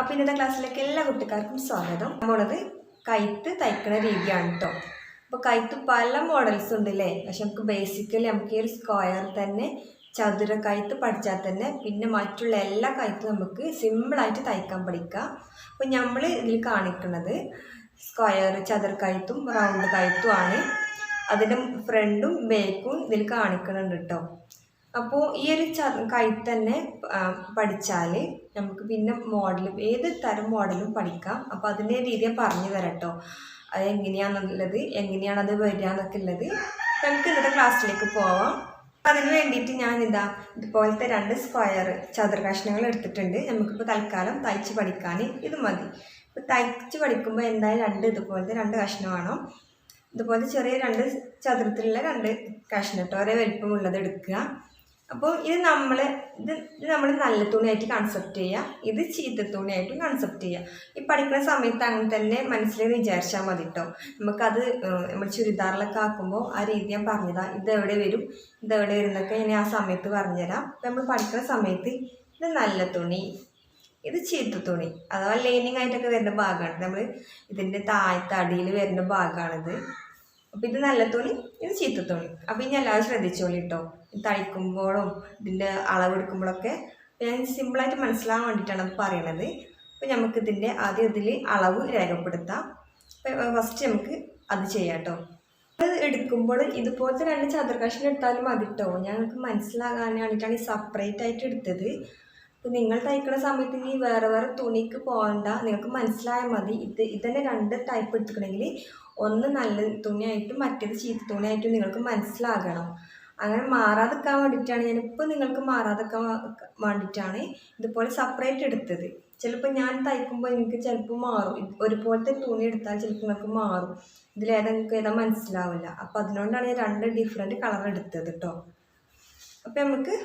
അപ്പോൾ ഇന്നത്തെ ക്ലാസ്സിലേക്ക് എല്ലാ കുട്ടിക്കാർക്കും സ്വാഗതം. നമ്മളത് കൈത്ത് തയ്ക്കണ രീതിയാണ് കേട്ടോ അപ്പോൾ കൈത്ത് പല മോഡൽസ് ഉണ്ട് അല്ലേ പക്ഷെ നമുക്ക് ബേസിക്കലി നമുക്ക് ഈ ഒരു സ്ക്വയർ തന്നെ ചതുര കൈത്ത് പഠിച്ചാൽ തന്നെ പിന്നെ മറ്റുള്ള എല്ലാ കൈത്തും നമുക്ക് സിമ്പിളായിട്ട് തയ്ക്കാൻ പഠിക്കാം. അപ്പോൾ നമ്മൾ ഇതിൽ കാണിക്കുന്നത് സ്ക്വയർ ചതുര കൈത്തും റൗണ്ട് കൈത്തും ആണ്. അതിന്റെ ഫ്രണ്ടും ബേക്കും ഇതിൽ കാണിക്കുന്നുണ്ട് കേട്ടോ അപ്പോൾ ഈ ഒരു ച തന്നെ പഠിച്ചാൽ നമുക്ക് പിന്നെ മോഡലും ഏത് തരം മോഡലും പഠിക്കാം. അപ്പോൾ അതിന്റെ രീതിയെ പറഞ്ഞു തരാം കേട്ടോ അത് എങ്ങനെയാണെന്നുള്ളത് എങ്ങനെയാണ് അത് വരിക എന്നൊക്കെ ഉള്ളത്. നമുക്ക് ഇന്നത്തെ ക്ലാസ്സിലേക്ക് പോവാം. അപ്പം അതിന് വേണ്ടിയിട്ട് ഞാൻ ഇതാ ഇതുപോലത്തെ രണ്ട് സ്ക്വയർ ചതുർ കഷ്ണങ്ങൾ എടുത്തിട്ടുണ്ട്. നമുക്കിപ്പോൾ തൽക്കാലം തയ്ച്ച് പഠിക്കാൻ ഇത് മതി. ഇപ്പോൾ തയ്ച്ച് പഠിക്കുമ്പോൾ എന്തായാലും രണ്ട് ഇതുപോലത്തെ രണ്ട് കഷ്ണം വേണം. ഇതുപോലെ ചെറിയ രണ്ട് ചതുരത്തിലുള്ള രണ്ട് കഷ്ണം കേട്ടോ. ഒരേ വലിപ്പമുള്ളത് എടുക്കുക. അപ്പോൾ ഇത് നമ്മൾ ഇത് ഇത് നമ്മൾ നല്ല തുണിയായിട്ട് കൺസെപ്റ്റ് ചെയ്യുക ഇത് ചീത്ത തുണിയായിട്ടും കൺസെപ്റ്റ് ചെയ്യുക ഈ പഠിക്കുന്ന സമയത്ത് അങ്ങനെ തന്നെ മനസ്സിൽ വിചാരിച്ചാൽ മതി കേട്ടോ നമുക്കത് നമ്മൾ ചുരിദാറിലൊക്കെ ആക്കുമ്പോൾ ആ രീതി ഞാൻ പറഞ്ഞതാ. ഇത് എവിടെ വരും? ഇത് എവിടെ വരും എന്നൊക്കെ ഞാൻ ആ സമയത്ത് പറഞ്ഞുതരാം. നമ്മൾ പഠിക്കുന്ന സമയത്ത് ഇത് നല്ല തുണി. ഇത് ചീത്ത തുണി. അഥവാ ലൈനിങ് ആയിട്ടൊക്കെ വരുന്ന ഭാഗമാണ്. നമ്മൾ ഇതിന്റെ താഴത്തെ അടിയിൽ വരുന്ന ഭാഗമാണിത് അപ്പം ഇത് നല്ല തുണി ഇത് ചീത്ത തുണി അപ്പം ഇനി എല്ലാവരും ശ്രദ്ധിച്ചോളി കേട്ടോ തയ്ക്കുമ്പോഴും ഇതിന്റെ അളവെടുക്കുമ്പോഴൊക്കെ ഞാൻ സിമ്പിളായിട്ട് മനസ്സിലാകാൻ വേണ്ടിയിട്ടാണ് പറയണത്. അപ്പോൾ നമുക്ക് ഇതിന്റെ ആദ്യം ഇതിൽ അളവ് രേഖപ്പെടുത്താം. ഫസ്റ്റ് നമുക്ക് അത് ചെയ്യാം കേട്ടോ അത് എടുക്കുമ്പോൾ ഇതുപോലത്തെ രണ്ട് ചതുർകഷ്ണം എടുത്താലും മതി കേട്ടോ ഞങ്ങൾക്ക് മനസ്സിലാകാൻ വേണ്ടിയിട്ടാണ് ഈ സെപ്പറേറ്റ് ആയിട്ട് എടുത്തത്. അപ്പോൾ നിങ്ങൾ തയ്ക്കുന്ന സമയത്ത് ഇനി വേറെ വേറെ തുണിക്ക് പോകണ്ട. നിങ്ങൾക്ക് മനസ്സിലായാൽ മതി. ഇത് ഇതന്നെ രണ്ട് ടൈപ്പ് എടുത്തിട്ടുണ്ടെങ്കിൽ ഒന്ന് നല്ല തുണിയായിട്ടും മറ്റേത് ചീത്ത തുണിയായിട്ടും നിങ്ങൾക്ക് മനസ്സിലാകണം. അങ്ങനെ മാറാതിരിക്കാൻ വേണ്ടിയിട്ടാണ് ഞാനിപ്പോൾ നിങ്ങൾക്ക് മാറാതിരിക്കാൻ വേണ്ടിയിട്ടാണ് ഇതുപോലെ സെപ്പറേറ്റ് എടുത്തത്. ചിലപ്പോൾ ഞാൻ തയ്ക്കുമ്പോൾ എനിക്ക് ചിലപ്പോൾ മാറും. ഒരുപോലത്തെ തുണി എടുത്താൽ ചിലപ്പോൾ നിങ്ങൾക്ക് മാറും. ഇതിലേതാ നിങ്ങൾക്ക് ഏതാ മനസ്സിലാവില്ല. അപ്പോൾ അതിനോണ്ടാണ് ഞാൻ രണ്ട് ഡിഫറെന്റ് കളർ എടുത്തത് കേട്ടോ അപ്പോൾ നമുക്ക്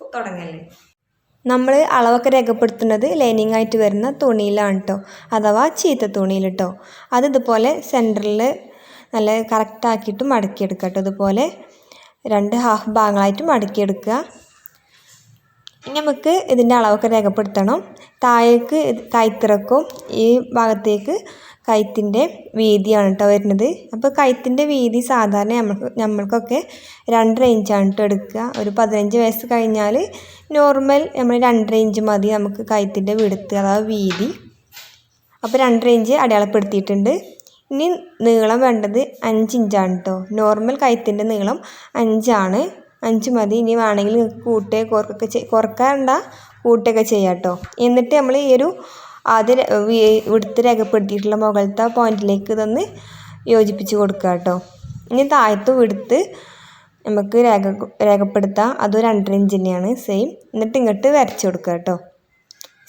തുടങ്ങല്ലേ. നമ്മൾ അളവൊക്കെ രേഖപ്പെടുത്തുന്നത് ലൈനിങ് ആയിട്ട് വരുന്ന തുണിയിലാണ് കേട്ടോ അഥവാ ചീത്ത തുണിയിൽ കേട്ടോ അത് ഇതുപോലെ സെന്ററിൽ നല്ല കറക്റ്റാക്കിയിട്ട് മടക്കിയെടുക്കുക കേട്ടോ ഇതുപോലെ രണ്ട് ഹാഫ് ഭാഗങ്ങളായിട്ട് മടക്കിയെടുക്കുക. ഇനി നമുക്ക് ഇതിന്റെ അളവൊക്കെ രേഖപ്പെടുത്തണം. താഴേക്ക് കൈത്തിറക്കും ഈ ഭാഗത്തേക്ക് കൈത്തിന്റെ വീതിയാണ് കേട്ടോ വരുന്നത്. അപ്പോൾ കൈത്തിന്റെ വീതി സാധാരണ നമ്മൾക്ക് നമ്മൾക്കൊക്കെ രണ്ട് റേഞ്ചാണ് കേട്ടോ എടുക്കുക. ഒരു പതിനഞ്ച് വയസ്സ് കഴിഞ്ഞാൽ നോർമൽ നമ്മൾ രണ്ട് റേഞ്ച് മതി നമുക്ക് കൈത്തിന്റെ വിടുത്ത് അതായത് വീതി. അപ്പോൾ രണ്ട് റേഞ്ച് അടയാളപ്പെടുത്തിയിട്ടുണ്ട്. ഇനി നീളം വേണ്ടത് അഞ്ച് ഇഞ്ചാണ് കേട്ടോ നോർമൽ കഴുത്തിന്റെ നീളം അഞ്ചാണ് അഞ്ച് മതി. ഇനി വേണമെങ്കിൽ നിങ്ങൾക്ക് കൂട്ടുക കുറക്കൊക്കെ കുറക്കാറുണ്ടാ കൂട്ടുകയൊക്കെ ചെയ്യാം കേട്ടോ എന്നിട്ട് നമ്മൾ ഈ ഒരു ആദ്യം ഇവിടുത്തെ രേഖപ്പെടുത്തിയിട്ടുള്ള മുകളിലത്തെ പോയിന്റിലേക്ക് ഇതൊന്ന് യോജിപ്പിച്ച് കൊടുക്കുക കേട്ടോ ഇനി താഴത്തും വിടുത്ത് നമുക്ക് രേഖ രേഖപ്പെടുത്താം. അതും രണ്ടര ഇഞ്ച് തന്നെയാണ് സെയിം. എന്നിട്ട് ഇങ്ങോട്ട് വരച്ച് കൊടുക്കുക കേട്ടോ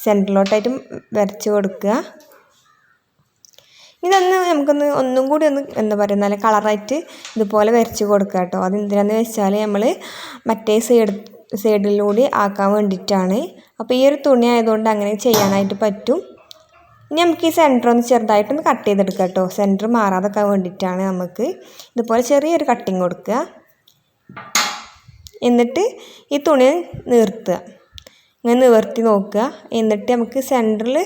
സെന്ററിലോട്ടായിട്ടും വരച്ച് കൊടുക്കുക ഇതൊന്ന് നമുക്കൊന്ന് ഒന്നും കൂടി ഒന്ന് എന്താ പറയുക നല്ല കളറായിട്ട് ഇതുപോലെ വരച്ച് കൊടുക്കുക കേട്ടോ അത് എന്തിനാന്ന് വെച്ചാൽ നമ്മൾ മറ്റേ സൈഡ് സൈഡിലൂടെ ആക്കാൻ വേണ്ടിയിട്ടാണ്. അപ്പോൾ ഈ ഒരു തുണി ആയതുകൊണ്ട് അങ്ങനെ ചെയ്യാനായിട്ട് പറ്റും. ഇനി നമുക്ക് ഈ സെന്റർ ഒന്ന് ചെറുതായിട്ടൊന്ന് കട്ട് ചെയ്തെടുക്കാം കേട്ടോ. സെന്റർ മാറാതെക്കാൻ വേണ്ടിയിട്ടാണ് നമുക്ക് ഇതുപോലെ ചെറിയൊരു കട്ടിങ് കൊടുക്കുക. എന്നിട്ട് ഈ തുണി നിർത്തുക. ഇങ്ങനെ നിവർത്തി നോക്കുക. എന്നിട്ട് നമുക്ക് സെന്ററിൽ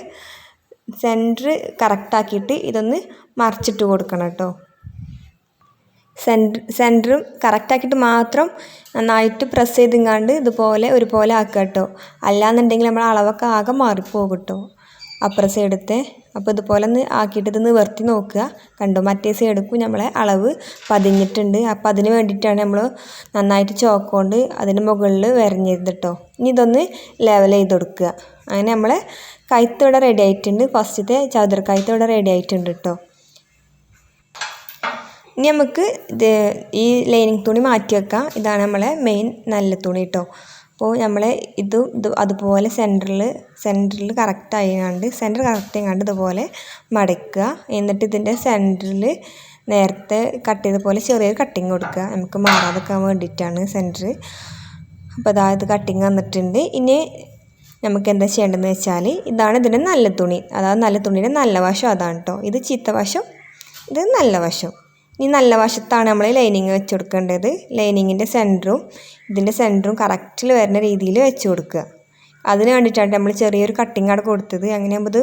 സെന്റർ കറക്റ്റാക്കിയിട്ട് ഇതൊന്ന് മറിച്ചിട്ട് കൊടുക്കണം കേട്ടോ. സെന്റർ സെന്ററും കറക്റ്റാക്കിയിട്ട് മാത്രം നന്നായിട്ട് പ്രസ് ചെയ്തിങ്ങാണ്ട് ഇതുപോലെ ഒരുപോലെ ആക്കുക കേട്ടോ അല്ലാന്നുണ്ടെങ്കിൽ നമ്മൾ അളവൊക്കെ ആകെ മാറിപ്പോകും കേട്ടോ അപ്പുറ സൈഡത്തെ അപ്പോൾ ഇതുപോലെ ഒന്ന് ആക്കിയിട്ട് ഇത് നിവർത്തി നോക്കുക. കണ്ടോ? മറ്റേ സൈഡക്കും നമ്മളെ അളവ് പതിഞ്ഞിട്ടുണ്ട്. അപ്പോൾ അതിന് വേണ്ടിയിട്ടാണ് നമ്മൾ നന്നായിട്ട് ചോക്ക് കൊണ്ട് അതിന് മുകളിൽ വരഞ്ഞിരുന്നത് കേട്ടോ ഇനി ഇതൊന്ന് ലെവൽ ചെയ്ത് കൊടുക്കുക. അങ്ങനെ നമ്മളെ കൈത്തോടെ റെഡി ആയിട്ടുണ്ട്. ഫസ്റ്റത്തെ ചതുർ കൈത്തോടെ റെഡി ആയിട്ടുണ്ട് കേട്ടോ ഇനി നമുക്ക് ഇത് ഈ ലൈനിങ് തുണി മാറ്റി വെക്കാം. ഇതാണ് നമ്മളെ മെയിൻ നല്ല തുണി കേട്ടോ അപ്പോൾ നമ്മൾ ഇതും ഇത് അതുപോലെ സെന്ററിൽ സെന്ററിൽ കറക്റ്റ് ആയതുകൊണ്ട് സെന്റർ കറക്റ്റ് ആയിക്കാണ്ട് ഇതുപോലെ മടക്കുക എന്നിട്ട് ഇതിന്റെ സെന്ററിൽ നേരത്തെ കട്ട് ചെയ്ത പോലെ ചെറിയൊരു കട്ടിങ് കൊടുക്കുക. നമുക്ക് മാറാതെ വെക്കാൻ വേണ്ടിയിട്ടാണ് സെന്റർ അപ്പോൾ അതായത് കട്ടിങ് വന്നിട്ടുണ്ട്. ഇനി നമുക്ക് എന്താ ചെയ്യേണ്ടതെന്ന് വെച്ചാൽ ഇതാണ് ഇതിന്റെ നല്ല തുണി. അതായത് നല്ല തുണിയുടെ നല്ല വശം അതാണ് കേട്ടോ ഇത് ചീത്ത വശം ഇത് നല്ല വശം. ഇനി നല്ല വശത്താണ് നമ്മൾ ലൈനിങ് വെച്ച് കൊടുക്കേണ്ടത്. ലൈനിങ്ങിന്റെ സെന്ററും ഇതിന്റെ സെന്ററും കറക്റ്റിൽ വരുന്ന രീതിയിൽ വെച്ച് കൊടുക്കുക. അതിന് വേണ്ടിയിട്ടാണ് നമ്മൾ ചെറിയൊരു കട്ടിങ് അവിടെ കൊടുത്തത്. അങ്ങനെ ആകുമ്പോൾ ഇത്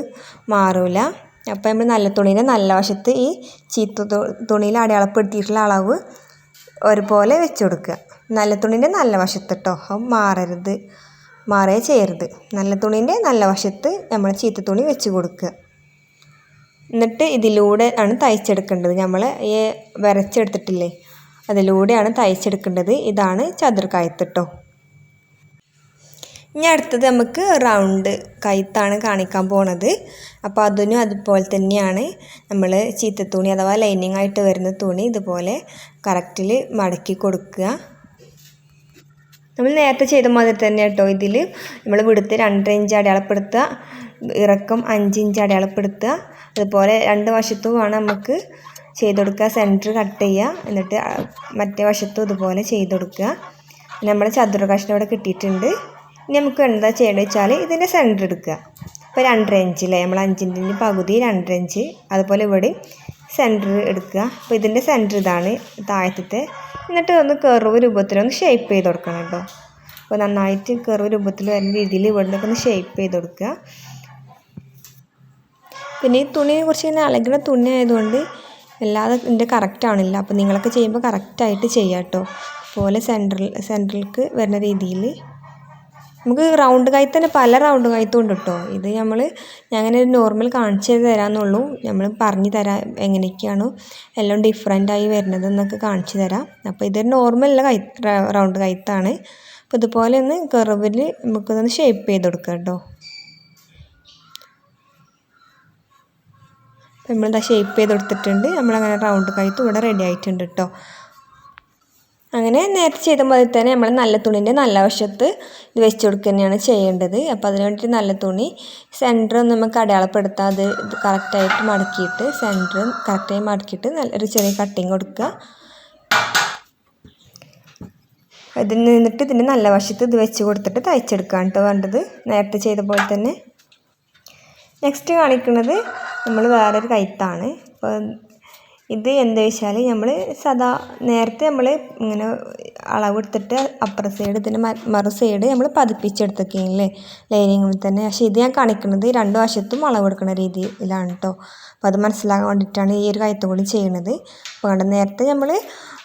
മാറില്ല അപ്പോൾ നമ്മൾ നല്ല തുണീന്റെ നല്ല വശത്ത് ഈ ചീത്ത തുണിയിൽ അടയാളപ്പെടുത്തിയിട്ടുള്ള അളവ് ഒരുപോലെ വെച്ച് കൊടുക്കുക. നല്ല തുണീന്റെ നല്ല വശത്ത് കേട്ടോ അപ്പം മാറരുത്. മാറേ ചെയ്യരുത്. നല്ല തുണീന്റെ നല്ല വശത്ത് നമ്മൾ ചീത്ത തുണി വെച്ച് കൊടുക്കുക. എന്നിട്ട് ഇതിലൂടെ ആണ് തയ്ച്ചെടുക്കേണ്ടത്. നമ്മൾ ഈ വരച്ചെടുത്തിട്ടില്ലേ? അതിലൂടെയാണ് തയ്ച്ചെടുക്കേണ്ടത്. ഇതാണ് ചതുർ കേട്ടോ ഇനി അടുത്തത് നമുക്ക് റൗണ്ട് കൈത്താണ് കാണിക്കാൻ പോണത്. അപ്പോൾ അതിനും അതുപോലെ തന്നെയാണ് നമ്മൾ ചീത്ത തുണി അഥവാ ലൈനിങ് ആയിട്ട് വരുന്ന തുണി ഇതുപോലെ കറക്റ്റിൽ മടക്കി കൊടുക്കുക. നമ്മൾ നേരത്തെ ചെയ്ത മാതിരി തന്നെ കേട്ടോ. ഇതിൽ നമ്മൾ വിടുത്ത് രണ്ടര ഇഞ്ച് അടയാളപ്പെടുത്തുക ഇറക്കം അഞ്ച് ഇഞ്ച് അടയാളപ്പെടുത്തുക അതുപോലെ രണ്ട് വശത്തും വേണം നമുക്ക് ചെയ്ത് കൊടുക്കുക സെന്റർ കട്ട് ചെയ്യുക. എന്നിട്ട് മറ്റേ വശത്തും ഇതുപോലെ ചെയ്ത് കൊടുക്കുക നമ്മൾ ചതുര കഷ്ണം ഇവിടെ കിട്ടിയിട്ടുണ്ട്. ഇനി നമുക്ക് എന്താ ചെയ്യേണ്ടത് വെച്ചാൽ ഇതിന്റെ സെന്റർ എടുക്കുക. ഇപ്പോൾ രണ്ടര ഇഞ്ചില്ലേ നമ്മൾ അഞ്ചിന്റെ പകുതി രണ്ടര ഇഞ്ച് അതുപോലെ ഇവിടെ സെന്റർ എടുക്കുക. അപ്പോൾ ഇതിന്റെ സെന്റർ ഇതാണ് താഴത്തെ എന്നിട്ട് ഒന്ന് കർവ് രൂപത്തിലൊന്ന് ഷേപ്പ് ചെയ്ത് കൊടുക്കണം കേട്ടോ. അപ്പോൾ നന്നായിട്ട് കർവ് രൂപത്തിൽ വരുന്ന രീതിയിൽ ഇവിടെ നിന്നൊക്കെ ഒന്ന് ഷേപ്പ് ചെയ്ത് കൊടുക്കുക. പിന്നെ ഈ തുണിയെ കുറിച്ച് ഇങ്ങനെ അലങ്കണ തുണി ആയതുകൊണ്ട് അല്ലാതെ ഇതിന്റെ കറക്റ്റ് ആവണില്ല. അപ്പോൾ നിങ്ങളൊക്കെ ചെയ്യുമ്പോൾ കറക്റ്റായിട്ട് ചെയ്യാം കേട്ടോ. പോലെ സെന്ററിൽ സെന്ററിലേക്ക് വരുന്ന രീതിയിൽ നമുക്ക് റൗണ്ട് കൈ തന്നെ പല റൗണ്ട് കൈ ഉണ്ട് കേട്ടോ. ഇത് നമ്മൾ ഞാൻ അങ്ങനെ ഒരു നോർമൽ കാണിച്ചു തരാമെന്നുള്ളൂ. നമ്മൾ പറഞ്ഞു തരാം എങ്ങനെയൊക്കെയാണ്. എല്ലാം ഡിഫറെന്റ് ആയി വരുന്നത് എന്നൊക്കെ കാണിച്ചു തരാം. അപ്പോൾ ഇതൊരു നോർമൽ കൈ റൗണ്ട് കൈത്താണ് അപ്പോൾ ഇതുപോലെ ഒന്ന് കെറുവിൽ നമുക്കിതൊന്ന് ഷേപ്പ് ചെയ്ത് കൊടുക്കാം കേട്ടോ. നമ്മളിതാ ഷേപ്പ് ചെയ്ത് കൊടുത്തിട്ടുണ്ട്. നമ്മളങ്ങനെ റൗണ്ട് കഴുത്ത് ഇവിടെ റെഡി ആയിട്ടുണ്ട് കേട്ടോ അങ്ങനെ നേരത്തെ ചെയ്ത പോലെ തന്നെ നമ്മൾ നല്ല തുണീന്റെ നല്ല വശത്ത് ഇത് വെച്ച് കൊടുക്കുക തന്നെയാണ് ചെയ്യേണ്ടത്. അപ്പോൾ അതിന് വേണ്ടിയിട്ട് നല്ല തുണി സെന്റർ നമുക്ക് അടയാളപ്പെടുത്താം. അത് കറക്റ്റായിട്ട് മടക്കിയിട്ട് സെന്റർ കറക്റ്റായി മടക്കിയിട്ട് നല്ലൊരു ചെറിയ കട്ടിങ് കൊടുക്കുക. ഇതിൽ നിന്നിട്ട് ഇതിന്റെ നല്ല വശത്ത് ഇത് വെച്ച് കൊടുത്തിട്ട് തയ്ച്ചെടുക്കുകയാണ് കേട്ടോ വേണ്ടത്. നേരത്തെ ചെയ്ത പോലെ തന്നെ നെക്സ്റ്റ് കാണിക്കുന്നത് നമ്മൾ വേറൊരു കൈത്താണ്. അപ്പോൾ ഇത് എന്താ വെച്ചാൽ നമ്മൾ സദാ നേരത്തെ നമ്മൾ ഇങ്ങനെ അളവെടുത്തിട്ട് അപ്പുറ സൈഡ് ഇതിന്റെ മറു സൈഡ് നമ്മൾ പതിപ്പിച്ചെടുത്തൊക്കെയല്ലേ ലൈനിങ്ങിൽ തന്നെ. പക്ഷേ ഇത് ഞാൻ കാണിക്കുന്നത് രണ്ട് വശത്തും അളവെടുക്കുന്ന രീതിയിലാണ് കേട്ടോ അപ്പോൾ അത് മനസ്സിലാകാൻ വേണ്ടിയിട്ടാണ് ഈ ഒരു കയത്തും കൂടി ചെയ്യുന്നത് അപ്പോൾ നേരത്തെ നമ്മൾ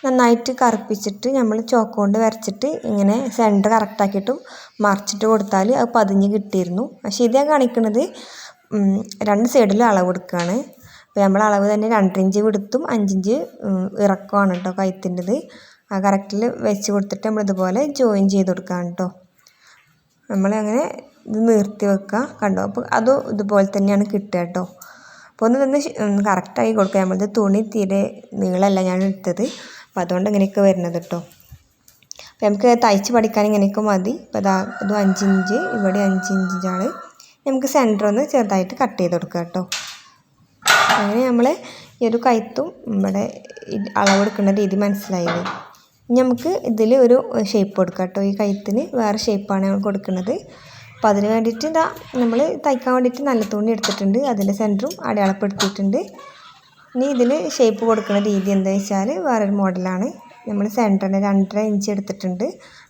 നന്നായിട്ട് കറുപ്പിച്ചിട്ട് നമ്മൾ ചോക്ക് കൊണ്ട് വരച്ചിട്ട് ഇങ്ങനെ സെന്റർ കറക്റ്റാക്കിയിട്ടും മറിച്ചിട്ട് കൊടുത്താൽ അത് പതിഞ്ഞ് കിട്ടിയിരുന്നു. പക്ഷേ ഇത് ഞാൻ കാണിക്കുന്നത് രണ്ട് സൈഡിലും അളവ് എടുക്കുകയാണ് അപ്പോൾ നമ്മൾ അളവ് തന്നെ രണ്ടര ഇഞ്ച് വിടുത്തും അഞ്ചിഞ്ച് ഇറക്കമാണ് കേട്ടോ കഴുത്തിന്റെത് ആ കറക്റ്റിൽ വെച്ച് കൊടുത്തിട്ട് നമ്മൾ ഇതുപോലെ ജോയിൻ ചെയ്ത് കൊടുക്കുകയാണ് കേട്ടോ നമ്മളങ്ങനെ ഇത് നിർത്തി വെക്കുക കണ്ടോ? അപ്പോൾ അതും ഇതുപോലെ തന്നെയാണ് കിട്ടുക കേട്ടോ അപ്പോൾ ഒന്ന് തന്നെ കറക്റ്റായി കൊടുക്കുക. നമ്മളത് തുണി തീരെ നീളമല്ല ഞാൻ എടുത്തത്. അപ്പോൾ അതുകൊണ്ട് ഇങ്ങനെയൊക്കെ വരുന്നത് കേട്ടോ അപ്പോൾ നമുക്ക് തയ്ച്ച് പഠിക്കാൻ ഇങ്ങനെയൊക്കെ മതി. അപ്പോൾ ഇതാ ഇത് അഞ്ചിഞ്ച് ഇവിടെ അഞ്ചിഞ്ചാണ് നമുക്ക് സെന്റർ ഒന്ന് ചെറുതായിട്ട് കട്ട് ചെയ്ത് കൊടുക്കുക കേട്ടോ. അങ്ങനെ നമ്മൾ ഈ ഒരു കൈത്തും നമ്മുടെ അളവെടുക്കുന്ന രീതി മനസ്സിലായത് ഇനി നമുക്ക് ഇതിൽ ഒരു ഷേപ്പ് കൊടുക്കാം കേട്ടോ. ഈ കൈത്തിന് വേറെ ഷേപ്പാണ് നമ്മൾ കൊടുക്കുന്നത്. അപ്പോൾ അതിന് വേണ്ടിയിട്ട് ഇതാ നമ്മൾ തയ്ക്കാൻ വേണ്ടിയിട്ട് നല്ല തുണി എടുത്തിട്ടുണ്ട്. അതിന്റെ സെന്ററും അടയാളപ്പെടുത്തിയിട്ടുണ്ട്. ഇനി ഇതിൽ ഷേപ്പ് കൊടുക്കുന്ന രീതി എന്താ വെച്ചാൽ വേറൊരു മോഡലാണ് നമ്മൾ സെന്ററിന് രണ്ടര ഇഞ്ച് എടുത്തിട്ടുണ്ട്.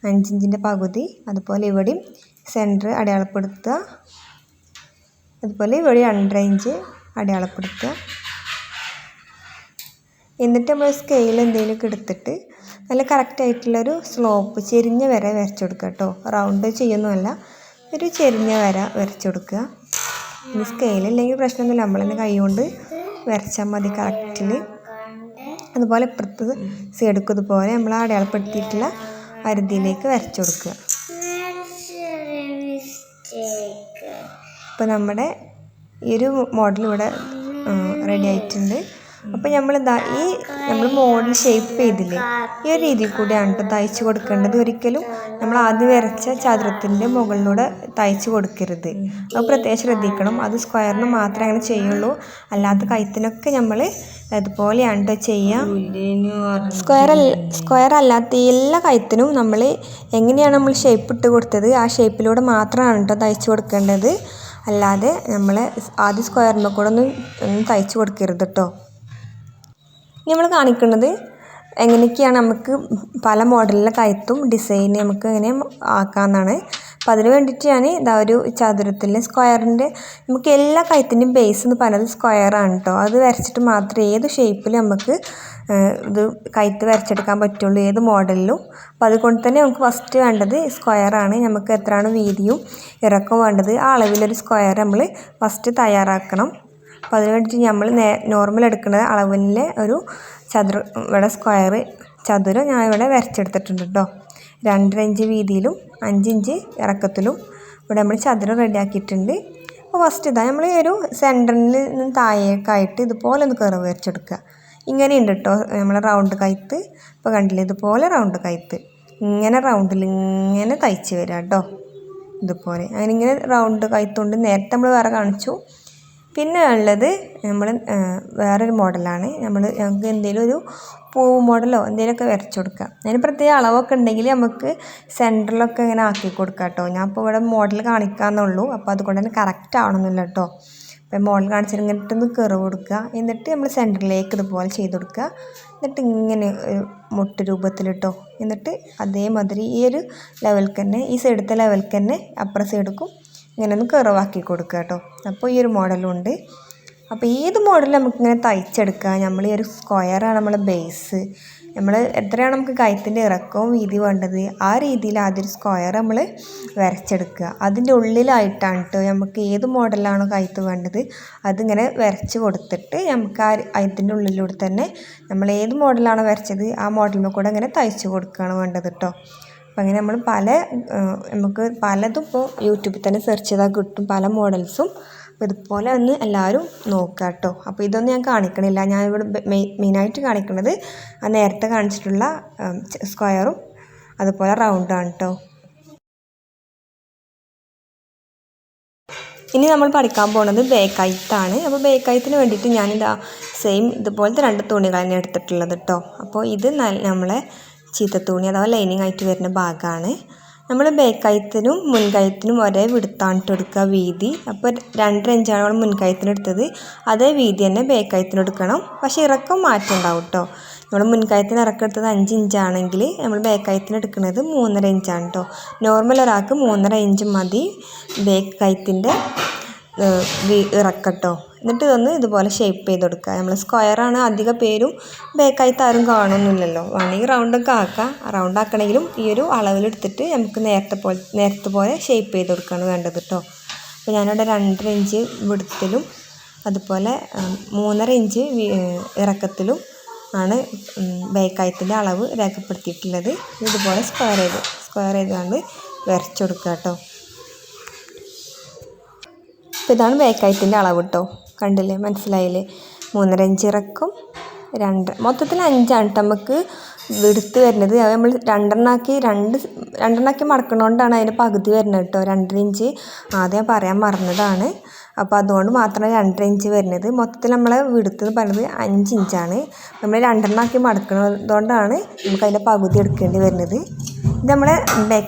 അഞ്ചിഞ്ചിന്റെ പകുതി. അതുപോലെ ഇവിടെയും സെന്റർ അടയാളപ്പെടുത്തുക. അതുപോലെ ഇവിടെ അണ്ടർ ഇഞ്ച് അടയാളപ്പെടുത്തുക. എന്നിട്ട് നമ്മൾ സ്കെയിൽ എന്തെങ്കിലുമൊക്കെ എടുത്തിട്ട് നല്ല കറക്റ്റായിട്ടുള്ളൊരു സ്ലോപ്പ് ചെരിഞ്ഞ വര വരച്ചു കൊടുക്കുക കേട്ടോ. റൗണ്ട് ചെയ്യുന്നതല്ല ഒരു ചെരിഞ്ഞ വര വരച്ചു കൊടുക്കുക ഇനി സ്കെയിലില്ലെങ്കിൽ പ്രശ്നമൊന്നുമില്ല. നമ്മളെന്നെ കൈ കൊണ്ട് വരച്ചാൽ മതി കറക്റ്റിൽ അതുപോലെ ഇപ്പുറത്ത് സൈഡുക്കും ഇതുപോലെ നമ്മൾ അടയാളപ്പെടുത്തിയിട്ടുള്ള അരുതിയിലേക്ക് വരച്ചു കൊടുക്കുക ഇപ്പോൾ നമ്മുടെ ഈ ഒരു മോഡൽ ഇവിടെ റെഡി ആയിട്ടുണ്ട്. അപ്പോൾ നമ്മൾ ഇതാ ഈ നമ്മൾ മോഡൽ ഷേപ്പ് ചെയ്തില്ലേ ഈ ഒരു രീതിയിൽ കൂടിയാണ് കേട്ടോ തയ്ച്ച് കൊടുക്കേണ്ടത്. ഒരിക്കലും നമ്മൾ ആദ്യം വരച്ച ചതുരത്തിന്റെ മുകളിലൂടെ തയ്ച്ച് കൊടുക്കരുത്. അത് പ്രത്യേകം ശ്രദ്ധിക്കണം. അത് സ്ക്വയറിന് മാത്രമേ അങ്ങനെ ചെയ്യുള്ളൂ. അല്ലാത്ത കൈത്തിനൊക്കെ നമ്മൾ അതുപോലെയാണ് കേട്ടോ സ്ക്വയർ സ്ക്വയർ അല്ലാത്ത എല്ലാ കൈത്തിനും നമ്മൾ എങ്ങനെയാണ് നമ്മൾ ഷേപ്പ് ഇട്ട് കൊടുത്തത്? ആ ഷേപ്പിലൂടെ മാത്രമാണ് കേട്ടോ തയ്ച്ച് കൊടുക്കേണ്ടത്. അല്ലാതെ നമ്മൾ ആദ്യ സ്ക്വയറിന്റെ കൂടെ ഒന്നും ഒന്നും തയ്ച്ച് കൊടുക്കരുത് കേട്ടോ നമ്മൾ കാണിക്കുന്നത് എങ്ങനെയൊക്കെയാണ് നമുക്ക് പല മോഡലിലെ കയത്തും ഡിസൈൻ നമുക്ക് എങ്ങനെ ആക്കാമെന്നാണ് അപ്പം അതിന് വേണ്ടിയിട്ട് ഞാൻ ഇതാ ഒരു ചതുരത്തിൽ സ്ക്വയറിന്റെ നമുക്ക് എല്ലാ കൈത്തിന്റെയും ബേസ് എന്ന് പറയുന്നത് സ്ക്വയറാണ് കേട്ടോ അത് വരച്ചിട്ട് മാത്രമേ ഏത് ഷേപ്പിൽ നമുക്ക് ഇത് കൈത്ത് വരച്ചെടുക്കാൻ പറ്റുള്ളൂ ഏത് മോഡലിലും. അപ്പോൾ അതുകൊണ്ട് തന്നെ നമുക്ക് ഫസ്റ്റ് വേണ്ടത് സ്ക്വയറാണ് നമുക്ക് എത്രയാണ് വീതിയും ഇറക്കം വേണ്ടത്? ആ അളവിലൊരു സ്ക്വയർ നമ്മൾ ഫസ്റ്റ് തയ്യാറാക്കണം. അപ്പോൾ അതിന് വേണ്ടിയിട്ട് നമ്മൾ നേ നോർമൽ എടുക്കുന്ന അളവിലെ ഒരു ചതുര ഇവിടെ സ്ക്വയർ ചതുരം ഞാൻ ഇവിടെ വരച്ചെടുത്തിട്ടുണ്ട് കേട്ടോ രണ്ടര ഇഞ്ച് വീതിയിലും അഞ്ചിഞ്ച് ഇറക്കത്തിലും ഇവിടെ നമ്മൾ ചതുരം റെഡിയാക്കിയിട്ടുണ്ട് അപ്പോൾ ഫസ്റ്റ് ഇതാ നമ്മൾ ഒരു സെന്ററിൽ നിന്ന് താഴേക്കായിട്ട് ഇതുപോലെ ഒന്ന് കയറി വരച്ചെടുക്കുക. ഇങ്ങനെയുണ്ട് കേട്ടോ നമ്മൾ റൗണ്ട് കൈത്ത് ഇപ്പോൾ കണ്ടില്ലേ ഇതുപോലെ റൗണ്ട് കൈത്ത് ഇങ്ങനെ റൗണ്ടിൽ ഇങ്ങനെ തയ്ച്ച് വരിക കേട്ടോ ഇതുപോലെ. അങ്ങനെ ഇങ്ങനെ റൗണ്ട് കൈത്തുകൊണ്ട് നേരത്തെ നമ്മൾ വേറെ കാണിച്ചു. പിന്നെ ഉള്ളത് നമ്മൾ വേറൊരു മോഡലാണ്. നമ്മൾ ഞങ്ങൾക്ക് എന്തെങ്കിലും ഒരു പൂവ് മോഡലോ എന്തെങ്കിലുമൊക്കെ വരച്ചു കൊടുക്കുക അതിന് പ്രത്യേക അളവൊക്കെ ഉണ്ടെങ്കിൽ നമുക്ക് സെന്ററിലൊക്കെ ഇങ്ങനെ ആക്കി കൊടുക്കാം കേട്ടോ ഞാൻ ഇപ്പോൾ ഇവിടെ മോഡൽ കാണിക്കാമെന്നുള്ളൂ അപ്പോൾ അതുകൊണ്ട് തന്നെ കറക്റ്റ് ആവണമെന്നില്ല കേട്ടോ അപ്പോൾ മോഡൽ കാണിച്ചിട്ട് ഇങ്ങോട്ട് ഒന്ന് കയറി കൊടുക്കുക. എന്നിട്ട് നമ്മൾ സെന്ററിലേക്ക് ഇതുപോലെ ചെയ്ത് കൊടുക്കുക. എന്നിട്ട് ഇങ്ങനെ ഒരു മുട്ട് രൂപത്തിലിട്ടോ. എന്നിട്ട് അതേമാതിരി ഈ ഒരു ലെവൽക്ക് തന്നെ ഈ സൈഡത്തെ ലെവൽക്ക് തന്നെ അപ്പുറ സൈഡക്കും ഇങ്ങനെ ഒന്ന് കയറവാക്കി കൊടുക്കുക കേട്ടോ. അപ്പോൾ ഈ ഒരു മോഡലും ഉണ്ട്. അപ്പോൾ ഏത് മോഡൽ നമുക്കിങ്ങനെ തയ്ച്ചെടുക്കാം നമ്മൾ ഈ ഒരു സ്ക്വയറാണ് നമ്മളെ ബേസ് നമ്മൾ എത്രയാണ് നമുക്ക് കയത്തിന്റെ ഇറക്കവും വീതി വേണ്ടത്? ആ രീതിയിൽ ആദ്യം സ്ക്വയർ നമ്മൾ വരച്ചെടുക്കുക. അതിന്റെ ഉള്ളിലായിട്ടാണ് കേട്ടോ നമുക്ക് ഏത് മോഡലാണോ കയത്ത് വേണ്ടത്. അതിങ്ങനെ വരച്ച് കൊടുത്തിട്ട് നമുക്ക് ആ അതിന്റെ ഉള്ളിലൂടെ തന്നെ നമ്മൾ ഏത് മോഡലാണോ വരച്ചത് ആ മോഡലിൽ കൂടെ ഇങ്ങനെ തയ്ച്ച് കൊടുക്കുകയാണ് വേണ്ടത് കേട്ടോ അപ്പം അങ്ങനെ നമ്മൾ പല നമുക്ക് പലതും ഇപ്പോൾ യൂട്യൂബിൽ തന്നെ സെർച്ച് ചെയ്താൽ കിട്ടും പല മോഡൽസും അപ്പോൾ ഇതുപോലെ ഒന്ന് എല്ലാവരും നോക്കുക കേട്ടോ അപ്പോൾ ഇതൊന്നും ഞാൻ കാണിക്കണില്ല. ഞാൻ ഇവിടെ മെയിനായിട്ട് കാണിക്കുന്നത് ആ നേരത്തെ കാണിച്ചിട്ടുള്ള സ്ക്വയറും അതുപോലെ റൗണ്ടാണ് കേട്ടോ ഇനി നമ്മൾ പഠിക്കാൻ പോകുന്നത് ബേക്കൈത്താണ് അപ്പോൾ ബേക്കൈത്തിന് വേണ്ടിയിട്ട് ഞാനിതാ സെയിം ഇതുപോലത്തെ രണ്ട് തുണികൾ തന്നെ എടുത്തിട്ടുള്ളത് കേട്ടോ അപ്പോൾ ഇത് നമ്മളെ ചീത്ത തുണി അഥവാ ലൈനിങ് ആയിട്ട് വരുന്ന ഭാഗമാണ് നമ്മൾ ബേക്കയത്തിനും മുൻകയത്തിനും ഒരേ വിടുത്താണ് ഇട്ട് എടുക്കുക വീതി. അപ്പോൾ രണ്ടര ഇഞ്ചാണ് നമ്മൾ മുൻകയത്തിന് എടുത്തത്. അതേ വീതി തന്നെ ബേക്കയത്തിന് എടുക്കണം. പക്ഷേ ഇറക്കം മാറ്റം ഉണ്ടാവും കേട്ടോ നമ്മൾ മുൻകയത്തിന് ഇറക്കം എടുത്തത് അഞ്ച് ഇഞ്ചാണെങ്കിൽ നമ്മൾ ബേക്കയത്തിന് എടുക്കുന്നത് മൂന്നര ഇഞ്ചാണ് കേട്ടോ നോർമൽ ഒരാൾക്ക് മൂന്നര ഇഞ്ച് മതി ബേക്കയത്തിന്റെ ഇറക്കട്ടോ എന്നിട്ട് ഇതൊന്ന് ഇതുപോലെ ഷേപ്പ് ചെയ്ത് കൊടുക്കുക നമ്മൾ സ്ക്വയറാണ് അധിക പേരും ബേക്കായിട്ട് ആരും കാണുന്നില്ലല്ലോ. വേണമെങ്കിൽ റൗണ്ടൊക്കെ ആക്കാം. റൗണ്ട് ആക്കണമെങ്കിലും ഈ ഒരു അളവിലെടുത്തിട്ട് നമുക്ക് നേരത്തെ പോലെ നേരത്തെ പോലെ ഷേപ്പ് ചെയ്ത് കൊടുക്കുകയാണ് വേണ്ടത് കേട്ടോ അപ്പോൾ ഞാനിവിടെ രണ്ടര ഇഞ്ച് വിടുത്തിലും അതുപോലെ മൂന്നര ഇഞ്ച് ഇറക്കത്തിലും ആണ് ബേക്കായത്തിന്റെ അളവ് രേഖപ്പെടുത്തിയിട്ടുള്ളത്. ഇതുപോലെ സ്ക്വയർ ചെയ്ത് സ്ക്വയർ ചെയ്തുകൊണ്ട് വരച്ചു കൊടുക്കുക കേട്ടോ അപ്പോൾ ഇതാണ് ബേക്കായത്തിന്റെ അളവ് കേട്ടോ കണ്ടില്ലേ? മനസ്സിലായില്ലേ? മൂന്നര ഇഞ്ച് രണ്ട് മൊത്തത്തിൽ അഞ്ചാണ് ട്ടോ നമുക്ക് എടുത്ത് വരുന്നത്. അത് നമ്മൾ രണ്ടെണ്ണാക്കി രണ്ട് രണ്ടെണ്ണാക്കി മടക്കണോണ്ടാണ് അതിന് പകുതി വരുന്നത് കേട്ടോ രണ്ടര ഇഞ്ച്. ആദ്യം പറയാൻ മറന്നതാണ്. അപ്പോൾ അതുകൊണ്ട് മാത്രമാണ് രണ്ടര ഇഞ്ച് വരുന്നത്. മൊത്തത്തിൽ നമ്മൾ വിടുത്ത് എന്ന് പറയുന്നത് അഞ്ച് ഇഞ്ചാണ്. നമ്മൾ രണ്ടെണ്ണാക്കി മടക്കണതുകൊണ്ടാണ് നമുക്ക് അതിന്റെ പകുതി എടുക്കേണ്ടി വരുന്നത്. ഇത് നമ്മളെ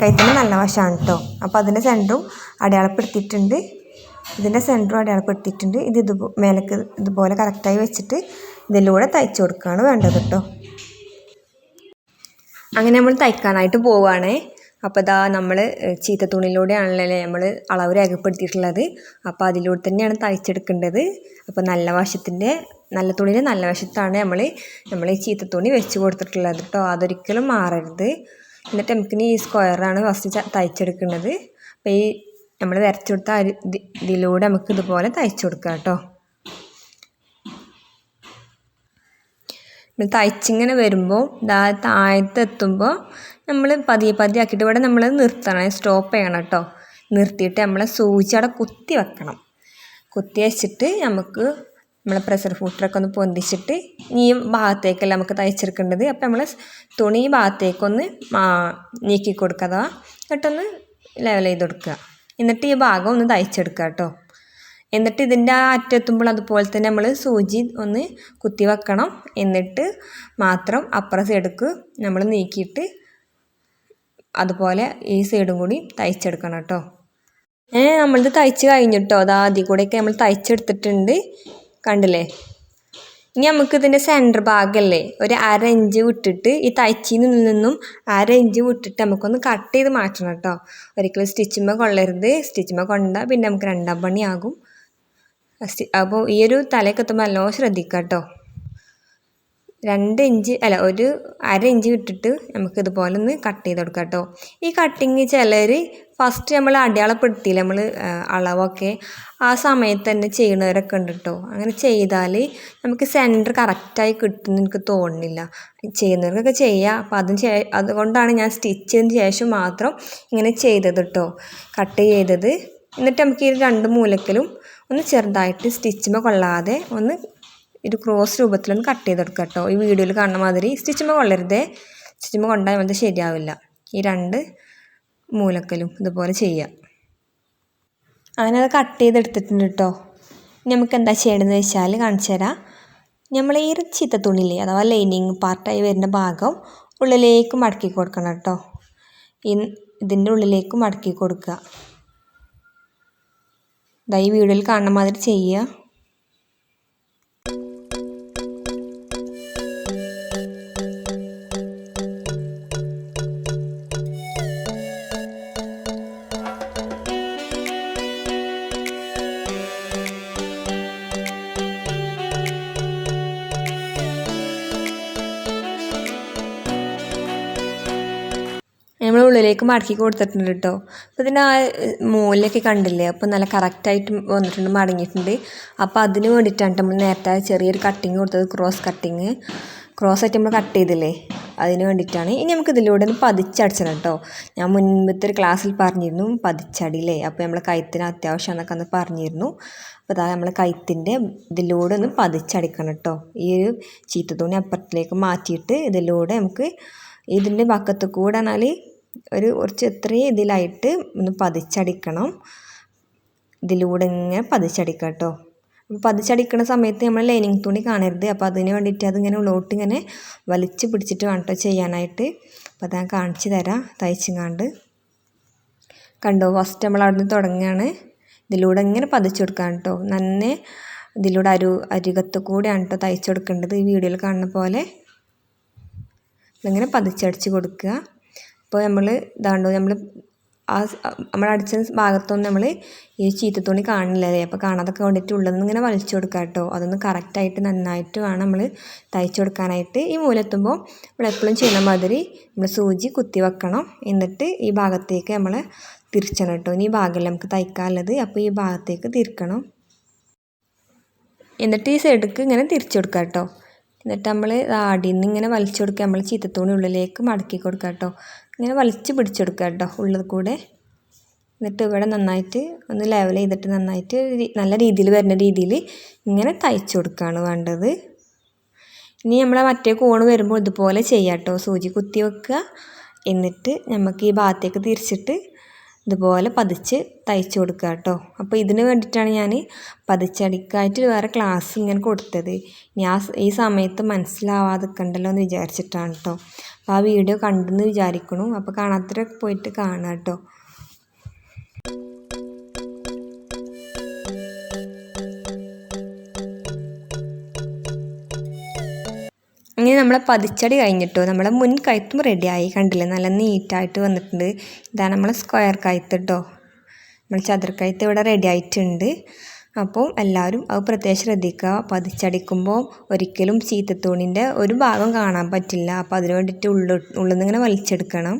തന്നെ നല്ല വശമാണ് കേട്ടോ അപ്പോൾ അതിന്റെ സെന്ററും അടയാളപ്പെടുത്തിയിട്ടുണ്ട്. ഇതിന്റെ സെന്ററും അടയാളപ്പെടുത്തിയിട്ടുണ്ട് ഇത് ഇത് മേലേക്ക് ഇതുപോലെ കറക്റ്റായി വെച്ചിട്ട് ഇതിലൂടെ തയ്ച്ചു കൊടുക്കുകയാണ് വേണ്ടത് കേട്ടോ. അങ്ങനെ നമ്മൾ തയ്ക്കാനായിട്ട് പോവുകയാണേ അപ്പോൾ ഇതാ നമ്മൾ ചീത്ത തുണിയിലൂടെയാണല്ലേ നമ്മൾ അളവ് രേഖപ്പെടുത്തിയിട്ടുള്ളത്. അപ്പോൾ അതിലൂടെ തന്നെയാണ് തയ്ച്ചെടുക്കേണ്ടത്. അപ്പോൾ നല്ല വശത്തിന്റെ നല്ല തുണിയിൽ നല്ല വശത്താണ് നമ്മൾ നമ്മൾ ഈ ചീത്ത തുണി വെച്ച് കൊടുത്തിട്ടുള്ളത് കേട്ടോ. അതൊരിക്കലും മാറരുത്. എന്നിട്ട് നമുക്കിനി ഈ സ്ക്വയറാണ് ഫസ്റ്റ് തയ്ച്ചെടുക്കുന്നത്. അപ്പോൾ ഈ നമ്മൾ വരച്ചു കൊടുത്ത അരി ഇതിലൂടെ നമുക്ക് ഇതുപോലെ തയ്ച്ചു കൊടുക്കാം കേട്ടോ. തയ്ച്ചിങ്ങനെ വരുമ്പോൾ ദാ താഴത്ത് എത്തുമ്പോൾ നമ്മൾ പതിയെ പതിയെ ആക്കിയിട്ട് ഇവിടെ നമ്മൾ നിർത്തണം സ്റ്റോപ്പ് ചെയ്യണം കേട്ടോ. നിർത്തിയിട്ട് നമ്മളെ സൂചി അവിടെ കുത്തി വെക്കണം. കുത്തി വെച്ചിട്ട് നമുക്ക് നമ്മളെ പ്രഷർ ഫൂട്ടറൊക്കെ ഒന്ന് പൊന്തിച്ചിട്ട് ഈ ഭാഗത്തേക്കല്ല നമുക്ക് തയ്ച്ചെടുക്കേണ്ടത്? അപ്പോൾ നമ്മൾ തുണി ഈ ഭാഗത്തേക്കൊന്ന് നീക്കി കൊടുക്കുക അഥവാ എന്നിട്ടൊന്ന് ലെവൽ ചെയ്ത് കൊടുക്കുക. എന്നിട്ട് ഈ ഭാഗം ഒന്ന് തയ്ച്ചെടുക്കുക കേട്ടോ. എന്നിട്ട് ഇതിന്റെ ആ അറ്റെത്തുമ്പോൾ അതുപോലെ തന്നെ നമ്മൾ സൂചി ഒന്ന് കുത്തി വെക്കണം. എന്നിട്ട് മാത്രം അപ്പുറ സൈഡക്ക് നമ്മൾ നീക്കിയിട്ട് അതുപോലെ ഈ സൈഡും കൂടി തയ്ച്ചെടുക്കണം കേട്ടോ. ഏ നമ്മളിത് തയ്ച്ച് കഴിഞ്ഞിട്ടോ? അത് ആദ്യം കൂടെയൊക്കെ നമ്മൾ തയ്ച്ചെടുത്തിട്ടുണ്ട്. കണ്ടില്ലേ? ഇനി നമുക്ക് ഇതിന്റെ സെന്റർ ഭാഗമല്ലേ ഒരു അര ഇഞ്ച് വിട്ടിട്ട് ഈ തയ്ച്ചിൽ നിന്നും അര ഇഞ്ച് വിട്ടിട്ട് നമുക്കൊന്ന് കട്ട് ചെയ്ത് മാറ്റണം കേട്ടോ. ഒരിക്കലും സ്റ്റിച്ചുമ്മ കൊള്ളരുത്. സ്റ്റിച്ചുമ്മ കൊണ്ട പിന്നെ നമുക്ക് രണ്ടാം പണിയാകും അപ്പോൾ ഈ ഒരു തലയൊക്കെ എത്തുമ്പോൾ നല്ലോ ശ്രദ്ധിക്കുക കേട്ടോ രണ്ട് ഇഞ്ച് അല്ല ഒരു അര ഇഞ്ച് വിട്ടിട്ട് നമുക്ക് ഇതുപോലെ ഒന്ന് കട്ട് ചെയ്ത് കൊടുക്കാം കേട്ടോ ഈ കട്ടിങ് ചിലർ ഫസ്റ്റ് നമ്മൾ അടയാളപ്പെടുത്തിയില്ല നമ്മൾ അളവൊക്കെ? ആ സമയത്ത് തന്നെ ചെയ്യുന്നവരൊക്കെ ഉണ്ട് കേട്ടോ അങ്ങനെ ചെയ്താൽ നമുക്ക് സെന്റർ കറക്റ്റായി കിട്ടുമെന്ന് എനിക്ക് തോന്നുന്നില്ല. ചെയ്യുന്നവർക്കൊക്കെ ചെയ്യാം. അപ്പോൾ അതും അതുകൊണ്ടാണ് ഞാൻ സ്റ്റിച്ച് ചെയ്തതിന് ശേഷം മാത്രം ഇങ്ങനെ ചെയ്തത് കേട്ടോ കട്ട് ചെയ്തത്. എന്നിട്ട് നമുക്ക് ഈ രണ്ട് മൂലക്കലും ഒന്ന് ചെറുതായിട്ട് സ്റ്റിച്ചുമ്പോൾ കൊള്ളാതെ ഒന്ന് ഒരു ക്രോസ് രൂപത്തിലൊന്ന് കട്ട് ചെയ്തെടുക്കുക കേട്ടോ ഈ വീഡിയോയിൽ കാണുന്ന മാതിരി സ്റ്റിച്ചുമ്പോൾ കൊള്ളരുതേ. സ്റ്റിച്ചുമ്പോൾ കൊണ്ടാൽ അത് ശരിയാവില്ല. ഈ രണ്ട് മൂലക്കലും ഇതുപോലെ ചെയ്യുക അങ്ങനെ അത് കട്ട് ചെയ്തെടുത്തിട്ടുണ്ട് കേട്ടോ നമുക്ക് എന്താ ചെയ്യേണ്ടതെന്ന് വെച്ചാൽ കാണിച്ചു തരാം. നമ്മൾ ഈ ചീത്ത തുണിയിലേ അഥവാ ലൈനിങ് പാർട്ടായി വരുന്ന ഭാഗം ഉള്ളിലേക്ക് മടക്കി കൊടുക്കണം കേട്ടോ ഇതിന്റെ ഉള്ളിലേക്ക് മടക്കി കൊടുക്കുക. ഇതായി വീഡിയോയിൽ കാണുന്ന മാതിരി ചെയ്യുക. നമ്മൾ ഉള്ളിലേക്ക് മടക്കി കൊടുത്തിട്ടുണ്ട് കേട്ടോ അപ്പോൾ ഇതിന്റെ ആ മൂലൊക്കെ കണ്ടില്ലേ? അപ്പോൾ നല്ല കറക്റ്റായിട്ട് വന്നിട്ടുണ്ട് മടങ്ങിയിട്ടുണ്ട്. അപ്പോൾ അതിന് വേണ്ടിയിട്ടാണ് നമ്മൾ നേരത്തെ ചെറിയൊരു കട്ടിങ് കൊടുത്തത് ക്രോസ് കട്ടിങ് ക്രോസ് ആയിട്ട് നമ്മൾ കട്ട് ചെയ്തില്ലേ? അതിന് വേണ്ടിയിട്ടാണ് ഇനി നമുക്ക് ഇതിലൂടെ ഒന്ന് പതിച്ചടിച്ചണം കേട്ടോ ഞാൻ മുൻപത്തെ ഒരു ക്ലാസ്സിൽ പറഞ്ഞിരുന്നു പതിച്ചടിയില്ലേ? അപ്പോൾ നമ്മൾ കഴുത്തിന് അത്യാവശ്യമാണെന്നൊക്കെ അന്ന് പറഞ്ഞിരുന്നു. അപ്പോൾ അതാ നമ്മൾ കഴുത്തിന്റെ ഇതിലൂടെ ഒന്ന് പതിച്ചടിക്കണം കേട്ടോ ഈ ഒരു ചീത്ത തുണി അപ്പുറത്തിലേക്ക് മാറ്റിയിട്ട് ഇതിലൂടെ നമുക്ക് ഇതിന്റെ പക്കത്ത് കൂടെ എന്നാൽ ഒരു കുറച്ച് ഇത്രയും ഇതിലായിട്ട് ഒന്ന് പതിച്ചടിക്കണം. ഇതിലൂടെ ഇങ്ങനെ പതിച്ചടിക്കാം കേട്ടോ. അപ്പോൾ പതിച്ചടിക്കുന്ന സമയത്ത് നമ്മൾ ലൈനിങ് തുണി കാണരുത്. അപ്പോൾ അതിന് വേണ്ടിയിട്ട് അതിങ്ങനെ ഉള്ളോട്ട് ഇങ്ങനെ വലിച്ച് പിടിച്ചിട്ട് വേണം കേട്ടോ ചെയ്യാനായിട്ട്. അപ്പോൾ ഞാൻ കാണിച്ചു തരാം തയ്ച്ചിങ്ങാണ്ട്. കണ്ടോ ഫസ്റ്റ് നമ്മൾ അവിടെ നിന്ന് തുടങ്ങുകയാണ് ഇതിലൂടെ ഇങ്ങനെ പതിച്ചു കൊടുക്കാം കേട്ടോ നന്നെ ഇതിലൂടെ അരു അരികത്ത് കൂടെയാണ് കേട്ടോ തയ്ച്ചു കൊടുക്കേണ്ടത് ഈ വീഡിയോയിൽ കാണുന്ന പോലെ. ഇങ്ങനെ പതിച്ചടിച്ച് കൊടുക്കുക. അപ്പോൾ നമ്മൾ ഇതാണ്ടോ നമ്മൾ ആ നമ്മൾ അടിച്ച ഭാഗത്തൊന്നും നമ്മൾ ഈ ചീത്തത്തുണി കാണില്ലല്ലേ അപ്പോൾ കാണാതൊക്കെ വേണ്ടിയിട്ട് ഉള്ളതെന്ന് ഇങ്ങനെ വലിച്ചു കൊടുക്കുക കേട്ടോ. അതൊന്ന് കറക്റ്റായിട്ട് നന്നായിട്ട് വേണം നമ്മൾ തയ്ച്ചു കൊടുക്കാനായിട്ട്. ഈ മൂലെത്തുമ്പോൾ നമ്മൾ എപ്പോഴും ചെയ്യുന്ന മാതിരി നമ്മൾ സൂചി കുത്തി വെക്കണം. എന്നിട്ട് ഈ ഭാഗത്തേക്ക് നമ്മൾ തിരിച്ചണം കേട്ടോ. ഇനി ഈ ഭാഗമല്ല നമുക്ക് തയ്ക്കാനുള്ളത് അപ്പോൾ ഈ ഭാഗത്തേക്ക് തിരിക്കണം. എന്നിട്ട് ഈ സൈഡിലേക്ക് ഇങ്ങനെ തിരിച്ചു കൊടുക്കുക കേട്ടോ. എന്നിട്ട് നമ്മൾ അടിയിൽ നിന്ന് ഇങ്ങനെ വലിച്ചു കൊടുക്കുക. നമ്മൾ ചീത്തത്തുണി ഉള്ളിലേക്ക് മടക്കി കൊടുക്കുക കേട്ടോ. ഇങ്ങനെ വലിച്ച് പിടിച്ചെടുക്കുക കേട്ടോ ഉള്ളിൽ കൂടെ. എന്നിട്ട് ഇവിടെ നന്നായിട്ട് ഒന്ന് ലെവൽ ചെയ്തിട്ട് നന്നായിട്ട് നല്ല രീതിയിൽ വരുന്ന രീതിയിൽ ഇങ്ങനെ തയ്ച്ചു കൊടുക്കുകയാണ് വേണ്ടത്. ഇനി നമ്മളെ മറ്റേ കോണ് വരുമ്പോൾ ഇതുപോലെ ചെയ്യാം കേട്ടോ. സൂചി കുത്തി വെക്കുക. എന്നിട്ട് നമുക്ക് ഈ ഭാഗത്തേക്ക് തിരിച്ചിട്ട് ഇതുപോലെ പതിച്ച് തയ്ച്ചു കൊടുക്കുക കേട്ടോ. അപ്പോൾ ഇതിന് വേണ്ടിയിട്ടാണ് ഞാൻ പതിച്ചടിക്കായിട്ട് വേറെ ക്ലാസ് ഇങ്ങനെ കൊടുത്തത്. ഞാൻ ഈ സമയത്ത് മനസ്സിലാവാതിരിക്കണ്ടല്ലോ എന്ന് വിചാരിച്ചിട്ടാണ് കേട്ടോ. ആ വീഡിയോ കണ്ടെന്ന് വിചാരിക്കണു. അപ്പോൾ കാണാത്തവരൊക്കെ പോയിട്ട് കാണാം കേട്ടോ. ഇനി നമ്മളെ പതിച്ചടി കഴിഞ്ഞിട്ടോ. നമ്മളെ മുൻ കയത്തും റെഡിയായി കണ്ടില്ലേ? നല്ല നീറ്റായിട്ട് വന്നിട്ടുണ്ട്. ഇതാണ് നമ്മളെ സ്ക്വയർ കയത്ത് കേട്ടോ നമ്മൾ ചതുരക്കയത്ത് ഇവിടെ റെഡി ആയിട്ടുണ്ട്. അപ്പോൾ എല്ലാവരും അത് പ്രത്യേകം ശ്രദ്ധിക്കുക. പതിച്ചടിക്കുമ്പോൾ ഒരിക്കലും ചീത്തത്തൂണിന്റെ ഒരു ഭാഗം കാണാൻ പറ്റില്ല. അപ്പോൾ അതിന് വേണ്ടിയിട്ട് ഉള്ളു ഉള്ളിൽ നിന്നിങ്ങനെ വലിച്ചെടുക്കണം.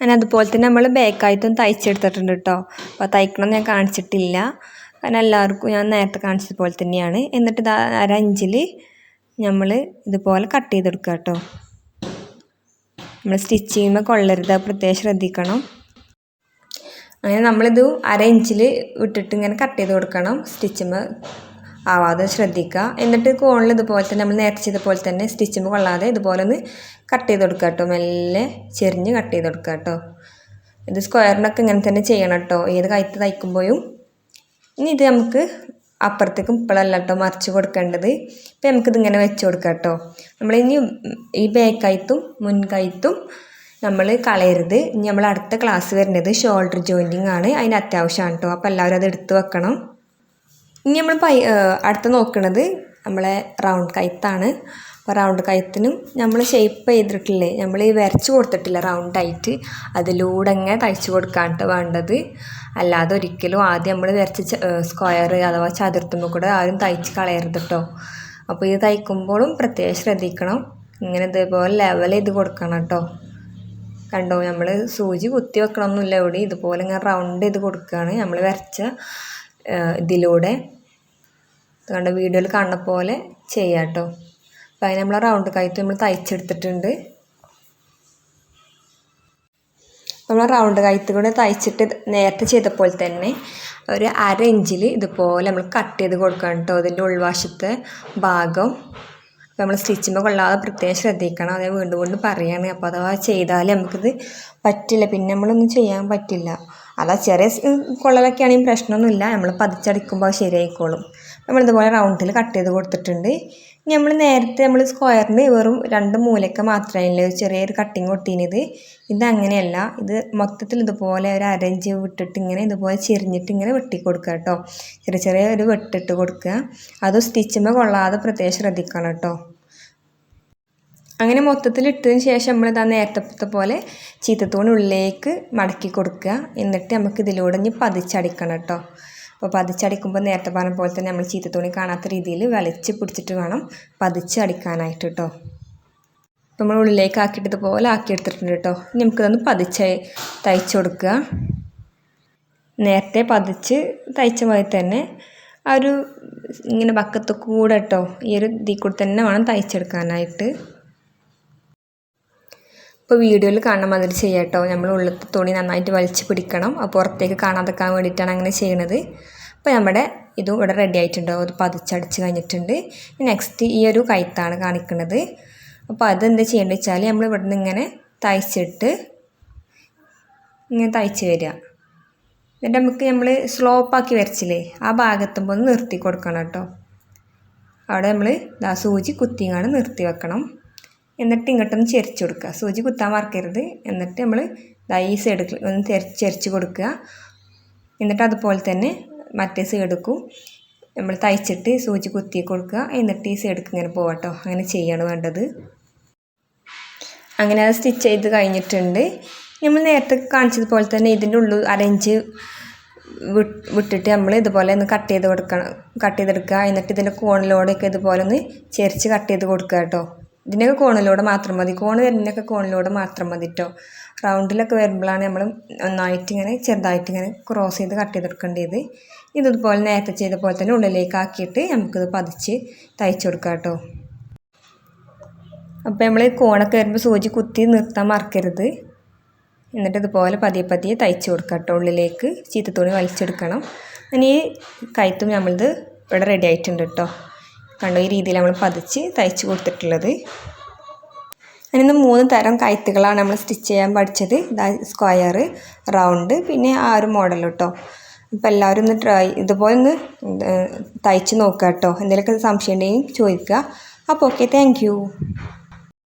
അങ്ങനെ അതുപോലെ തന്നെ നമ്മൾ ബേക്കായിട്ടും തയ്ച്ചെടുത്തിട്ടുണ്ട് കേട്ടോ. അപ്പോൾ തയ്ക്കണം ഞാൻ കാണിച്ചിട്ടില്ല. കാരണം എല്ലാവർക്കും ഞാൻ നേരത്തെ കാണിച്ചതുപോലെ തന്നെയാണ്. എന്നിട്ട് അരഞ്ചിൽ നമ്മൾ ഇതുപോലെ കട്ട് ചെയ്തെടുക്കുക കേട്ടോ. നമ്മൾ സ്റ്റിച്ച് ചെയ്യുമ്പോൾ കൊള്ളരുത്. പ്രത്യേകം ശ്രദ്ധിക്കണം. അങ്ങനെ നമ്മളിത് അര ഇഞ്ചിൽ ഇട്ടിട്ട് ഇങ്ങനെ കട്ട് ചെയ്ത് കൊടുക്കണം. സ്റ്റിച്ചുമ്പോൾ ആവാതെ ശ്രദ്ധിക്കുക എന്നിട്ട് കോണിൽ ഇതുപോലെ തന്നെ നമ്മൾ നേരത്തെ ചെയ്തപോലെ തന്നെ സ്റ്റിച്ചുമ്പോൾ കൊള്ളാതെ ഇതുപോലെ ഒന്ന് കട്ട് ചെയ്ത് കൊടുക്കുക കേട്ടോ മെല്ലെ ചെരിഞ്ഞ് കട്ട് ചെയ്ത് കൊടുക്കുക കേട്ടോ ഇത് സ്ക്വയറിനൊക്കെ ഇങ്ങനെ തന്നെ ചെയ്യണം കേട്ടോ ഏത് കയത്ത് തയ്ക്കുമ്പോഴും. ഇനി ഇത് നമുക്ക് അപ്പുറത്തേക്കും ഇപ്പോഴല്ല കേട്ടോ മറിച്ച് കൊടുക്കേണ്ടത്. ഇപ്പം നമുക്കിതിങ്ങനെ വെച്ച് കൊടുക്കാം കേട്ടോ നമ്മളിനി ഈ ബാക്കയത്തും മുൻകയത്തും നമ്മൾ കളയരുത്. ഇനി നമ്മൾ അടുത്ത ക്ലാസ് വരുന്നത് ഷോൾഡർ ജോയിന്റിങ് ആണ്. അതിന് അത്യാവശ്യമാണ് കേട്ടോ അപ്പോൾ എല്ലാവരും അത് എടുത്തു വെക്കണം. ഇനി നമ്മൾ പൈ അടുത്ത് നോക്കുന്നത് നമ്മളെ റൗണ്ട് കൈത്താണ്. അപ്പോൾ റൗണ്ട് കൈത്തിനും നമ്മൾ ഷേപ്പ് ചെയ്തിട്ടില്ലേ? നമ്മൾ ഈ വരച്ച് കൊടുത്തിട്ടില്ല റൗണ്ടായിട്ട് അതിലൂടെ ഇങ്ങനെ തയ്ച്ച് കൊടുക്കാനിട്ട് വേണ്ടത്. അല്ലാതെ ഒരിക്കലും ആദ്യം നമ്മൾ വരച്ച് സ്ക്വയർ അഥവാ ചതുർത്തുമ്പോൾ കൂടെ ആരും തയ്ച്ച് കളയരുത് കേട്ടോ അപ്പോൾ ഇത് തയ്ക്കുമ്പോഴും പ്രത്യേകം ശ്രദ്ധിക്കണം. ഇങ്ങനെ ഇതേപോലെ ലെവൽ ചെയ്ത് കൊടുക്കണം കേട്ടോ കണ്ടോ നമ്മൾ സൂചി കുത്തി വെക്കണമൊന്നുമില്ല ഇവിടെ. ഇതുപോലെ ഇങ്ങനെ റൗണ്ട് ചെയ്ത് കൊടുക്കുകയാണ്. നമ്മൾ വരച്ച ഇതിലൂടെ. കണ്ട വീഡിയോയിൽ കാണുന്ന പോലെ ചെയ്യാം കേട്ടോ അപ്പോൾ അതിന് നമ്മൾ റൗണ്ട് കൈത്ത് നമ്മൾ തയ്ച്ചെടുത്തിട്ടുണ്ട്. നമ്മൾ റൗണ്ട് കൈത്ത് കൂടെ തയ്ച്ചിട്ട് നേരത്തെ ചെയ്ത പോലെ തന്നെ ഒരു അര ഇഞ്ചിൽ ഇതുപോലെ നമ്മൾ കട്ട് ചെയ്ത് കൊടുക്കണം കേട്ടോ അതിന്റെ ഉൾവശത്തെ ഭാഗം. നമ്മൾ സ്റ്റിച്ചുമ്പോൾ കൊള്ളാതെ പ്രത്യേകം ശ്രദ്ധിക്കണം. അതേ വീണ്ടും വീണ്ടും പറയാണ്. അപ്പോൾ അഥവാ ചെയ്താൽ നമുക്കിത് പറ്റില്ല. പിന്നെ നമ്മളൊന്നും ചെയ്യാൻ പറ്റില്ല. അതാ ചെറിയ കൊള്ളലൊക്കെ ആണെങ്കിൽ പ്രശ്നമൊന്നുമില്ല നമ്മൾ പതിച്ചടിക്കുമ്പോൾ ശരിയായിക്കോളും. നമ്മളിതുപോലെ റൗണ്ടിൽ കട്ട് ചെയ്ത് കൊടുത്തിട്ടുണ്ട്. നമ്മൾ നേരത്തെ നമ്മൾ സ്ക്വയറിന് വെറും രണ്ട് മൂലയ്ക്ക് മാത്രമേ ചെറിയൊരു കട്ടിങ് കൊടുത്തിരുന്നത് ഇതങ്ങനെയല്ല ഇത് മൊത്തത്തിൽ ഇതുപോലെ ഒരു അരഞ്ച് വിട്ടിട്ട് ഇങ്ങനെ ഇതുപോലെ ചെരിഞ്ഞിട്ട് ഇങ്ങനെ വെട്ടി കൊടുക്കുക കേട്ടോ ചെറിയ ചെറിയ ഒരു വെട്ടിട്ട് കൊടുക്കുക അത് സ്റ്റിച്ചുമ്പോൾ കൊള്ളാതെ പ്രത്യേകം ശ്രദ്ധിക്കണം കേട്ടോ അങ്ങനെ മൊത്തത്തിൽ ഇട്ടതിന് ശേഷം നമ്മൾ ഇതാ നേരത്തെ പോലെ ചീത്തത്തൂണ് ഉള്ളിലേക്ക് മടക്കി കൊടുക്കുക എന്നിട്ട് നമുക്ക് ഇതിലൂടെ ഇനി പതിച്ചടിക്കണം കേട്ടോ അപ്പോൾ പതിച്ചടിക്കുമ്പോൾ നേരത്തെ പറഞ്ഞ പോലെ തന്നെ നമ്മൾ ചീത്ത തുണി കാണാത്ത രീതിയിൽ വലിച്ച് പിടിച്ചിട്ട് വേണം പതിച്ചടിക്കാനായിട്ട് കേട്ടോ. അപ്പോൾ നമ്മൾ ഉള്ളിലേക്ക് ആക്കിയിട്ട് ഇതുപോലെ ആക്കിയെടുത്തിട്ടുണ്ട് കേട്ടോ. ഇനി നമുക്കിതൊന്ന് പതിച്ച് തയ്ച്ച് കൊടുക്കുക. നേരത്തെ പതിച്ച് തയ്ച്ച മാതിരി തന്നെ ആ ഒരു ഇങ്ങനെ ബക്കത്ത് കൂടെ കേട്ടോ ഈ ഒരു ഇതിൽ കൂടി തന്നെ വേണം തയ്ച്ചെടുക്കാനായിട്ട്. ഇപ്പോൾ വീഡിയോയിൽ കാണുന്ന മാതിരി ചെയ്യാം കേട്ടോ നമ്മൾ ഉള്ളത്തെ തുണി നന്നായിട്ട് വലിച്ച് പിടിക്കണം. അപ്പോൾ പുറത്തേക്ക് കാണാതെക്കാൻ വേണ്ടിയിട്ടാണ് അങ്ങനെ ചെയ്യണത്. അപ്പോൾ നമ്മുടെ ഇതും ഇവിടെ റെഡി ആയിട്ടുണ്ടോ. അത് പതിച്ചടിച്ച് കഴിഞ്ഞിട്ടുണ്ട്. നെക്സ്റ്റ് ഈ ഒരു കൈത്താണ് കാണിക്കുന്നത് അപ്പോൾ അതെന്താ ചെയ്യേണ്ടത് വെച്ചാൽ നമ്മൾ ഇവിടെ നിന്ന് ഇങ്ങനെ തയ്ച്ചിട്ട് ഇങ്ങനെ തയ്ച്ച് വരിക. എന്നിട്ട് നമുക്ക് നമ്മൾ സ്ലോപ്പാക്കി വരച്ചില്ലേ ആ ഭാഗത്തുമ്പോൾ ഒന്ന് നിർത്തി കൊടുക്കണം കേട്ടോ. അവിടെ നമ്മൾ ദാ സൂചി കുത്തിങ്ങാണ് നിർത്തി വെക്കണം. എന്നിട്ട് ഇങ്ങോട്ടൊന്ന് ചെരിച്ച് കൊടുക്കുക. സൂചി കുത്താൻ മറക്കരുത്. എന്നിട്ട് നമ്മൾ ഈ സൈഡ് ഒന്ന് ചെരിച്ച് കൊടുക്കുക. എന്നിട്ട് അതുപോലെ തന്നെ മറ്റേ സൈഡെക്കും നമ്മൾ തയ്ച്ചിട്ട് സൂചി കുത്തി കൊടുക്കുക. എന്നിട്ട് ഈ സൈഡ് ഇങ്ങനെ പോകട്ടോ അങ്ങനെ ചെയ്യാണ് വേണ്ടത്. അങ്ങനെ അത് സ്റ്റിച്ച് ചെയ്ത് കഴിഞ്ഞിട്ടുണ്ട്. നമ്മൾ നേരത്തെ കാണിച്ചതുപോലെ തന്നെ ഇതിന്റെ ഉള്ളിൽ അരഞ്ച് വിട്ടിട്ട് നമ്മൾ ഇതുപോലെ ഒന്ന് കട്ട് ചെയ്ത് കൊടുക്കണം. കട്ട് ചെയ്തെടുക്കുക. എന്നിട്ട് ഇതിന്റെ കോണിലൂടെയൊക്കെ ഇതുപോലെ ഒന്ന് ചെരിച്ച് കട്ട് ചെയ്ത് കൊടുക്കുക കേട്ടോ. ഇതിന്റെയൊക്കെ കോണിലൂടെ മാത്രം മതി. കോണ് വരുന്നതിനൊക്കെ കോണിലൂടെ മാത്രം മതി കേട്ടോ റൗണ്ടിലൊക്കെ വരുമ്പോഴാണ് നമ്മൾ ഒന്നായിട്ട് ഇങ്ങനെ ചെറുതായിട്ട് ഇങ്ങനെ ക്രോസ് ചെയ്ത് കട്ട് ചെയ്തെടുക്കേണ്ടത്. ഇതുപോലെ നേരത്തെ ചെയ്ത പോലെ തന്നെ ഉള്ളിലേക്ക് ആക്കിയിട്ട് നമുക്കിത് പതിച്ച് തയ്ച്ചു കൊടുക്കാം കേട്ടോ അപ്പോൾ നമ്മൾ കോണൊക്കെ വരുമ്പോൾ സൂചി കുത്തി നിർത്താൻ മറക്കരുത്. എന്നിട്ട് ഇതുപോലെ പതിയെ പതിയെ തയ്ച്ചു കൊടുക്കാം കേട്ടോ ഉള്ളിലേക്ക്. ചീത്തത്തുണി വലിച്ചെടുക്കണം. ഇനി ഈ കയത്തും നമ്മളിത് ഇവിടെ റെഡി ആയിട്ടുണ്ട് കേട്ടോ കണ്ടോ ഈ രീതിയിൽ നമ്മൾ പതിച്ച് തയ്ച്ച് കൊടുത്തിട്ടുള്ളത്. അതിന് മൂന്ന് തരം കയത്തുകളാണ് നമ്മൾ സ്റ്റിച്ച് ചെയ്യാൻ പഠിച്ചത്. സ്ക്വയർ റൗണ്ട് പിന്നെ ആ ഒരു മോഡൽ കേട്ടോ. അപ്പോൾ എല്ലാവരും ഒന്ന് ട്രൈ ഇതുപോലെ ഒന്ന് തയ്ച്ച് നോക്കുക കേട്ടോ എന്തെങ്കിലുമൊക്കെ സംശയം ഉണ്ടെങ്കിൽ ചോദിക്കുക. അപ്പോൾ ഓക്കെ താങ്ക്